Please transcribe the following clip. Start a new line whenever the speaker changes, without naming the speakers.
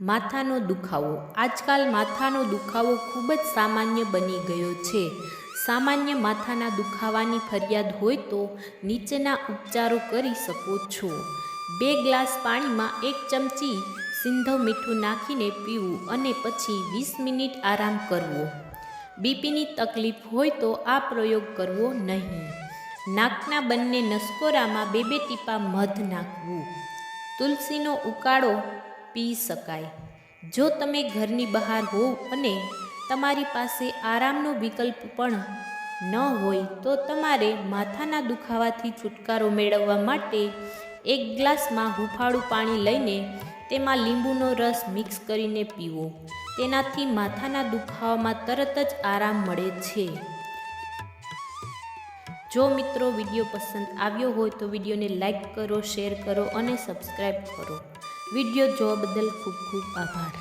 માથાનો દુખાવો. આજકાલ માથાનો દુખાવો ખૂબ જ સામાન્ય બની ગયો છે. સામાન્ય માથાના દુખાવાની ફરિયાદ હોય તો નીચેના ઉપચારો કરી શકો છો. બે ગ્લાસ પાણીમાં એક ચમચી સિંધવ મીઠું નાખીને પીવું અને પછી વીસ મિનિટ આરામ કરવો. બીપીની તકલીફ હોય તો આ પ્રયોગ કરવો નહીં. નાકના બંને નસકોરામાં બે બે ટીપા મધ નાખવું. તુલસીનો ઉકાળો પી શકાય. જો તમે ઘરની બહાર હોવ અને તમારી પાસે આરામનો વિકલ્પ પણ ન હોય, તો તમારે માથાના દુખાવાથી છુટકારો મેળવવા માટે એક ગ્લાસમાં હુંફાળું પાણી લઈને તેમાં લીંબુનો રસ મિક્સ કરીને પીવો. તેનાથી માથાના દુખાવામાં તરત જ આરામ મળે છે. જો મિત્રો વીડિયો પસંદ આવ્યો હોય તો વિડીયોને લાઈક કરો, શેર કરો અને સબસ્ક્રાઈબ કરો. વીડિયો જોવા બદલ ખૂબ ખૂબ આભાર.